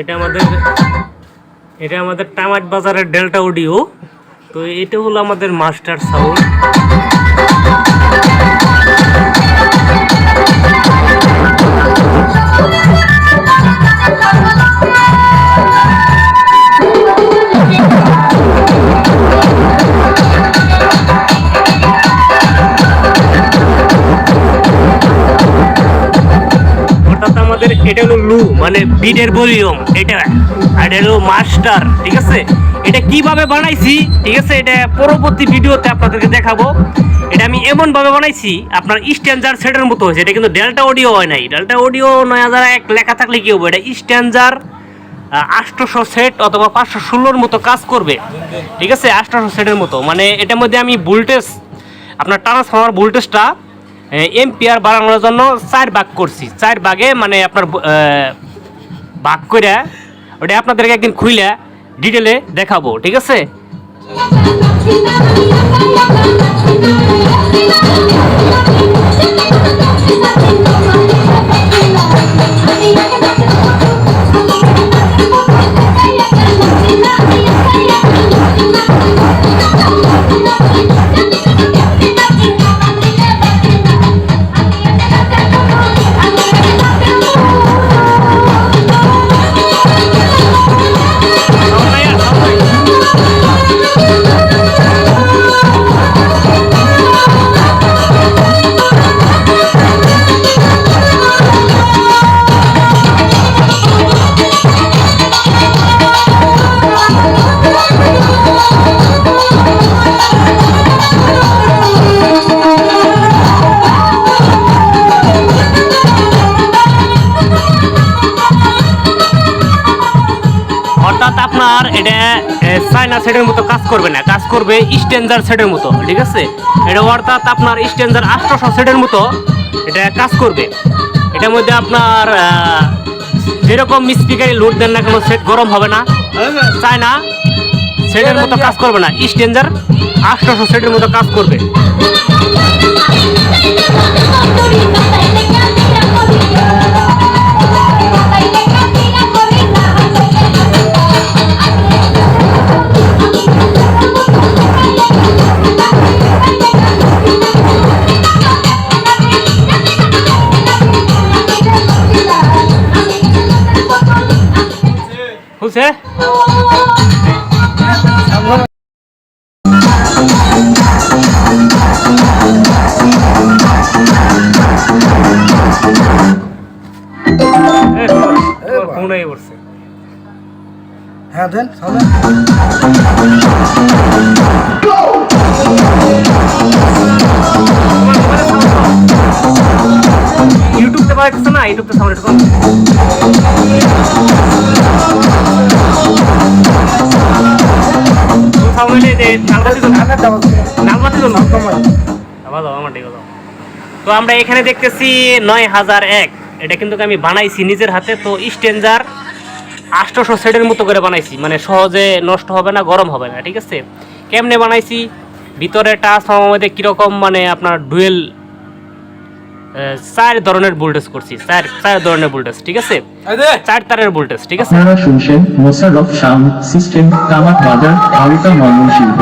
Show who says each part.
Speaker 1: এটা আমাদের এটা আমাদের টামাট বাজারের ডেল্টা অডিও। তো এটা হলো আমাদের মাস্টার সাউন্ড। আমাদের, এটা হলো লু মানে বিটের ভলিউম, এটা আর এটা হলো মাস্টার, ঠিক আছে? এটা কীভাবে বানাইছি, ঠিক আছে? এটা পরবর্তী ভিডিওতে আপনাদেরকে দেখাবো। এটা আমি এমন ভাবে বানাইছি, আপনার স্ট্যান্ডার সেটের মতো হয়েছে, এটা কিন্তু ডেল্টা অডিও হয় নাই। ডেল্টা অডিও নয় হাজার এক লেখা থাকলে কি হবে? এটা স্ট্যান্ডার আটশোশো সেট অথবা পাঁচশো ষোলোর মতো কাজ করবে, ঠিক আছে? আটশোশো সেটের মতো। মানে এটার মধ্যে আমি ভোল্টেজ, আপনার ট্রান্সফর্মার ভোল্টেজটা এমপিআর বাড়ানোর জন্য চার ভাগ করছি। চার ভাগে মানে আপনার ভাগ করে ওটা আপনাদেরকে একদিন খুইলে ডিটেলে দেখাবো, ঠিক আছে? অর্থাৎ আপনার এটা চাইনা সেটের মতো কাজ করবে না, কাজ করবে স্ট্যান্ডার সেটের মতো, ঠিক আছে? এটা অর্থাৎ আপনার স্ট্যান্ডার আটশোশো সেটের মতো এটা কাজ করবে। এটার মধ্যে আপনার যেরকম স্পিকারে লোড দেন না কেন সেট গরম হবে না। চায়না সেটের মতো কাজ করবে না স্ট্যান্ডার আটশোশো সেটের মতো কাজ করবে। ফোন আই পড়ছে
Speaker 2: হ্যাঁ দেন সামনে
Speaker 1: ইউটিউবতে পাঠাচ্ছে না? ইউটিউবতে সামনে কম। তো আমরা এখানে দেখতেছি নয় হাজার এক। এটা কিন্তু আমি বানাইছি নিজের হাতে তো স্টেঞ্জার আষ্টশো সেটের মতো করে বানাইছি। মানে সহজে নষ্ট হবে না গরম হবে না ঠিক আছে? কেমনে বানাইছি? ভিতরে টাচ হওয়ার মধ্যে কীরকম মানে আপনার ডুয়েল চার ধরনের ভোল্টেজ করছি। চার চার ধরনের ভোল্টেজ ঠিক আছে? চার তারের ভোল্টেজ ঠিক আছে?
Speaker 3: আপনারা শুনছেন মোসারফ শাম সিস্টেম কামাত বাজার আড়িকা ময়মনসিংহ।